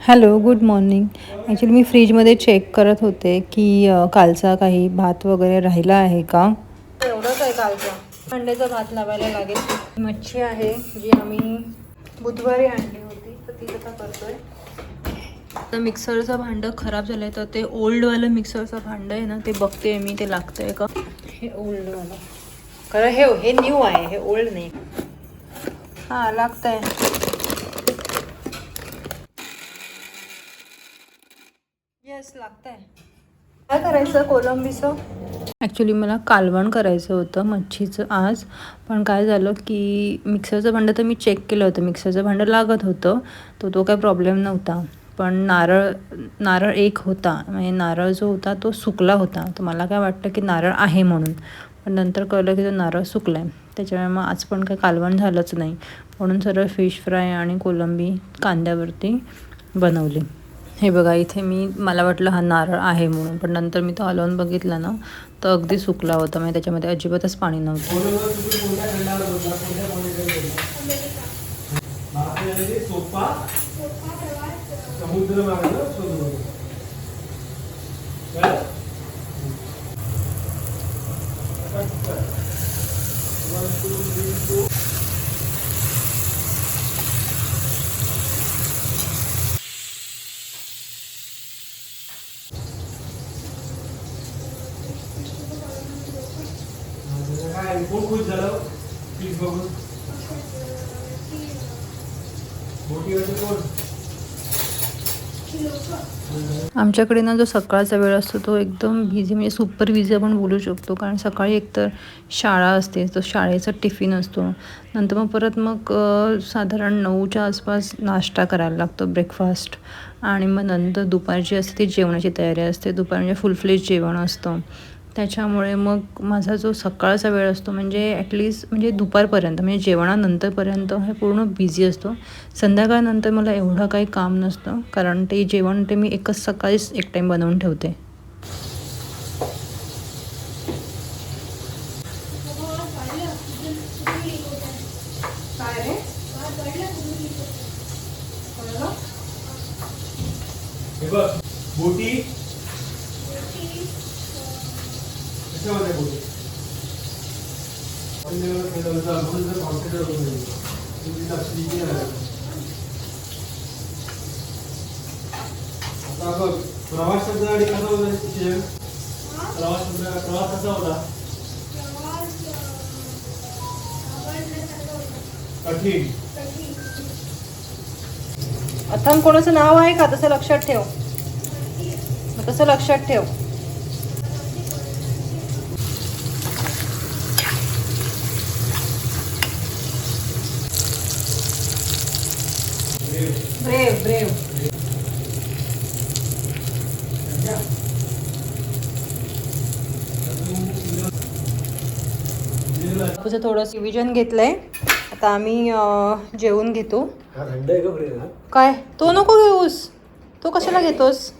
Hello good morning actually मी फ्रीजमध्ये check करत होते की कालचा काही भात वगैरे राहिला आहे का? एवढंच आहे कालचा. अंड्याचा भात लावायला लागेल. मच्छी आहे जी आम्ही बुधवारी आणली होती तर ती आता करतोय. तर मिक्सरचं भांडं खराब झालं आहे तर ते ओल्डवालं मिक्सरचं भांडं आहे ना ते बघते मी ते लागतं आहे का? हे ओल्डवालं कारण हे हे न्यू आहे हे ओल्ड नाही. हां लागतं आहे येस लागतंय. काय करायचं कोलंबीचं? ॲक्च्युली मला कालवण करायचं होतं मच्छीचं आज. पण काय झालं की मिक्सरचं भांडं तर मी चेक केलं होतं. मिक्सरचं भांडं लागत होतं तो तो काय प्रॉब्लेम नव्हता. पण नारळ नारळ एक होता. म्हणजे नारळ जो होता तो सुकला होता. तर मला काय वाटतं की नारळ आहे म्हणून. पण नंतर कळलं की तो नारळ सुकला आहे त्याच्यामुळे मग आज पण काय कालवण झालंच नाही. म्हणून सरळ फिश फ्राय आणि कोलंबी कांद्यावरती बनवली. हे बघा इथे मी मला वाटलं हा नारळ आहे म्हणून पण नंतर मी तो हलवून बघितला ना तर अगदी सुकला होता म्हणजे त्याच्यामध्ये अजिबातच पाणी नव्हतं. कोण खुश झालं? प्लीज बघून. मोठी होते कोण? आमच्याकडे ना जो सकाळचा वेळ असतो तो एकदम बिझी म्हणजे सुपर बिझी आपण बोलू शकतो. कारण सकाळी एकतर शाळा असते तो शाळेचा टिफिन असतो. नंतर मग परत मग साधारण नऊच्या आसपास नाश्ता करायला लागतो ब्रेकफास्ट आणि मग नंतर दुपारची असते ती जेवणाची तयारी असते. दुपार म्हणजे फुल फ्लेज जेवण असतं. त्याच्यामुळे मग माझा जो सकाळचा वेळ असतो म्हणजे ॲटलिस्ट म्हणजे दुपारपर्यंत म्हणजे जेवणानंतरपर्यंत हे पूर्ण बिझी असतो. संध्याकाळनंतर मला एवढं काही काम नसतं कारण ते जेवण ते मी एकच सकाळीच एक टाईम बनवून ठेवते. हे बघ. केलं होतं, आपण जर कॉन्फिडंट होतो नाही. तुम्ही लक्ष दिली नाही. आता बघ प्रवासाचा आणि कसा होता शिक्षण प्रवास प्रवास कसा होता? कठीण. आता कोणाचं नाव आहे का? तसं लक्षात ठेव. तसं लक्षात ठेव. ब्रेव ब्रेव तुझं थोडं रिव्हिजन घेतलंय. आता आम्ही जेवून घेतो. काय? तो नको घेऊस. तो कशाला घेतोस?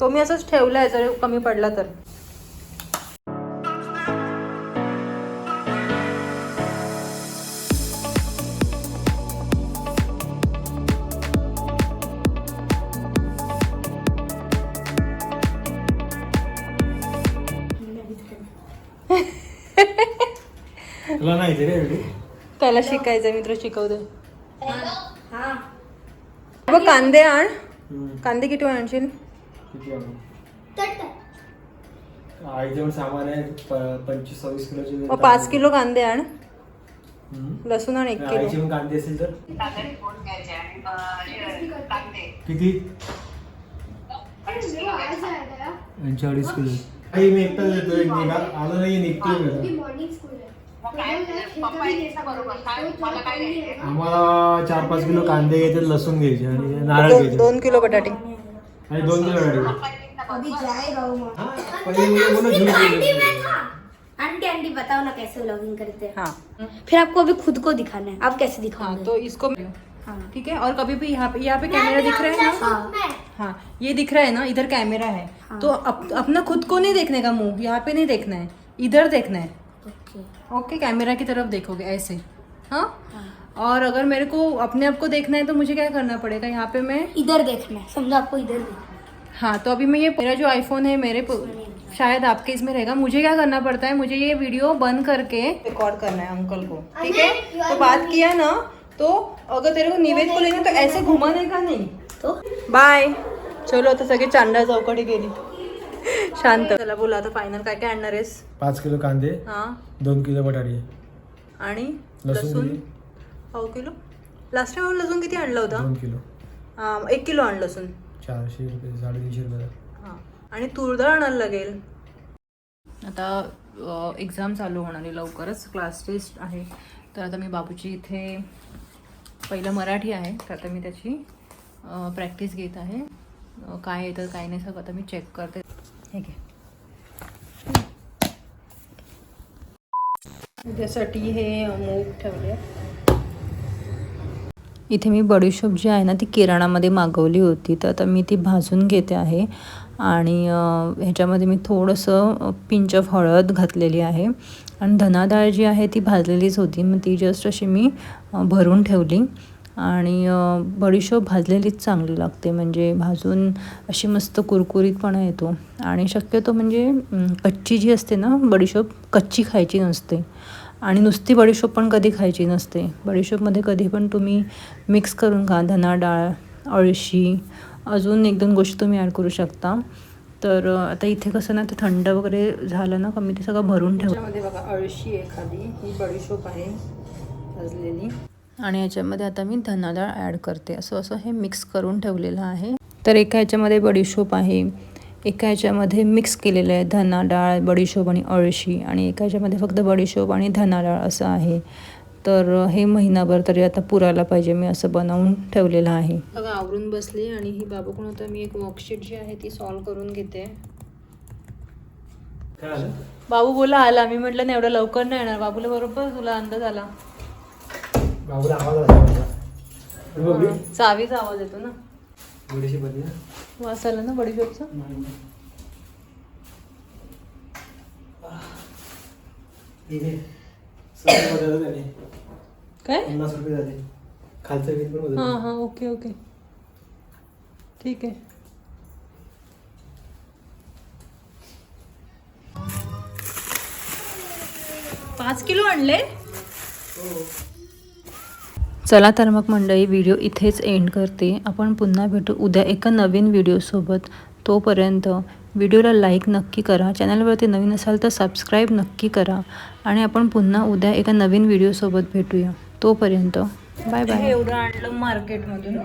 तो मी असंच ठेवलाय जर कमी पडला तर. तुला नाही रे एवढी? त्याला शिकायचं मित्र शिकवते बघ कांदे आण. कांदे किती आणशील? किती आहे आईचे पण सामान आहे प- पंचवीस सव्वीस किलोचे मग पाच किलो कांदे आण. हम्म. लसूण आण एक किलो. कांदे असेल तर? किती? अडीच किलो. आई मी एकटाच येतो एक निघा. आलं नाही निघतोय मी आम्हाला चार पाच किलो कांदे घ्यायचे लसूण घ्यायचे आणि नारळ घ्यायचे. दोन किलो बटाटे. आणि दोन किलो आंटी आंटी बताओ ना कैसे व्लॉगिंग करते हैं। हाँ। फिर आपको अभी खुद को दिखाना है। आप कैसे हाँ तो इसको हाँ। ठीक है और कभी भी यहाँ पे यहाँ पे कैमरा दिख रहा है ना? हाँ। हाँ ये दिख रहा है ना इधर कैमरा है। हाँ। तो अप, अपना खुद को नहीं देखने का मुँह यहाँ पे नहीं देखना है इधर देखना है। ओके ओके कैमरा की तरफ़ देखोगे ऐसे। हाँ? हाँ। और अगर मेरे को अपने आप को देखना है तो मुझे क्या करना पड़ेगा? यहाँ पे मैं इधर देखना है समझो आपको इधर देखना। हाँ तो अभी मैं ये मेरा जो आईफोन है मेरे शायद आपके इसमें रहेगा। मुझे क्या करना पड़ता है? मुझे ये वीडियो बंद करके रिकॉर्ड करना है अंकल को ठीक है? तो बात किया ना तो अगर तेरे को निवेद को लेना तो ऐसे घुमाने का नहीं। तो? बाय चलो आता सगळे चांडा चौकडी गेली शांत. चला बोला आता फायनल काय काय आणणार आहेस? पाच किलो कांदे हा. दोन किलो बटाटे. आणि लसूण? पाव किलो? लास्ट टाइम लसूण किती आणलं होतं? दोन किलो. हा, एक किलो आणलं लसूण. चारशे रुपये साडेतीनशे रुपये. हां. आणि तुरडाळ आणायला लागेल. आता एक्झाम चालू होणार आहे लवकरच. क्लास टेस्ट आहे. तर आता मी बाबूची इथे पहिलं मराठी आहे. तर आता मी त्याची प्रॅक्टिस घेत आहे. अ, काय येतं काय नाही सगळं आता मी चेक करते. हे उद्यासाठी हे मूग ठेवले. इथे मी बडीशोप जी आहे ना ती किराणामध्ये मागवली होती. तर आता मी ती भाजून घेते आहे. आणि ह्याच्यामध्ये मी थोडंसं पिंच ऑफ हळद घातलेली आहे. आणि धनाडाळ जी आहे ती भाजलेलीच होती. मग ती जस्ट अशी मी भरून ठेवली. आणि बडीशेप बडीशोप भाजलेलीच चांगली लागते. म्हणजे भाजून अशी मस्त कुरकुरीतपणा येतो. आणि शक्यतो म्हणजे कच्ची जी असते ना बडीशोप कच्ची खायची नसते. आणि नुसती बडीशोप पण कधी खायची नसते. बडीशोपमध्ये कधी पण तुम्ही मिक्स करून खा. धना डाळ अळशी अजून एक दोन गोष्टी तुम्ही ॲड करू शकता. तर आता इथे कसं ना ते थंड वगैरे झालं ना का मी ते सगळं भरून ठेवलं बघा अळशी एखादी ही बडीशोप आहे भाजलेली. आणि याच्यामध्ये आता मी धना डाळ ॲड करते. असं असं हे मिक्स करून ठेवलेलं आहे. तर एका ह्याच्यामध्ये बडीशोप आहे. एका ह्याच्यामध्ये मिक्स केलेलं आहे धना डाळ बडीशोप आणि अळशी. आणि एका ह्याच्यामध्ये फक्त बडीशोप आणि धना डाळ असं आहे. तर हे महिनाभर तरी आता पुरायला पाहिजे. मी असं बनवून ठेवलेलं आहे. बघा आवरून बसली आणि ही बाबूकडून आता मी एक वर्कशीट जी आहे ती सॉल्व करून घेते. बाबू बोला आला. मी म्हटलं नाही एवढं लवकर नाही येणार. बाबूला बरोबर तुला अंदाज आला. बाबूला आवाज आला चावीचा आवाज येतो ना. थोडीशी बदली ना. वास आला ना बडीशोपचा? काय? पन्नास रुपये झाले. खालचं बिल पण हां हां ओके ओके. ठीक आहे. पाच किलो आणले? चला तर मग मंडळी व्हिडिओ इथेच एंड करते. आपण पुन्हा भेटू उद्या एका नवीन व्हिडिओसोबत तोपर्यंत व्हिडिओला लाईक नक्की करा. चॅनलवरती नवीन असाल तर सबस्क्राईब नक्की करा. आणि आपण पुन्हा उद्या एका नवीन व्हिडिओसोबत भेटूया. तोपर्यंत बाय बाय एवढं आणलं मार्केटमधून